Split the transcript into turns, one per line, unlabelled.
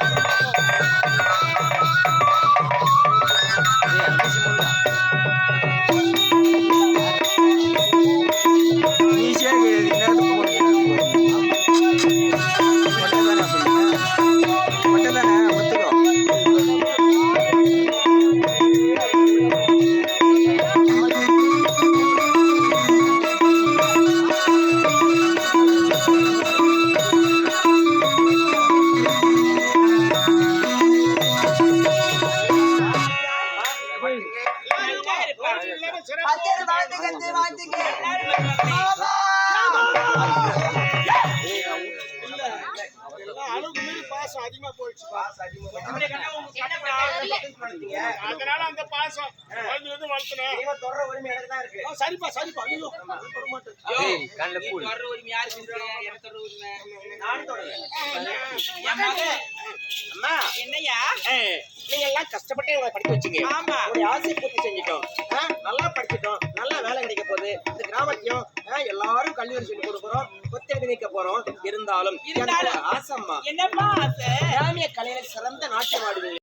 Thank you.
அளவுக்கு மீறி பாசம் அதிகமா போயிடுச்சு அதனால அந்த பாசம் வந்து வந்து வளர்த்தணும்
தொடர உரிமை எனக்கு தான் இருக்கு
ஆ, சரிப்பா சரிப்பா ஐயோ அது தொட மாட்டேன்
ஏய் கண்ணில் பூ
நானும் தொடரேன் என்னையா
நீங்க எல்லாம் கஷ்டப்பட்டு எங்களை படிக்க வச்சீங்க.
ஆமா.
ஒரு ஆசை பூர்த்தி செஞ்சுட்டோம். ஆ, எல்லாரும் கல்வி சொல்லி கொடுக்குறோம் கொத்தெடுத்து வைக்க போறோம்
இருந்தாலும்.
ஆசைம்மா
என்னப்பா ஆசை
கிராமிய கலையில சிறந்த நாட்டியம் ஆடுவீங்க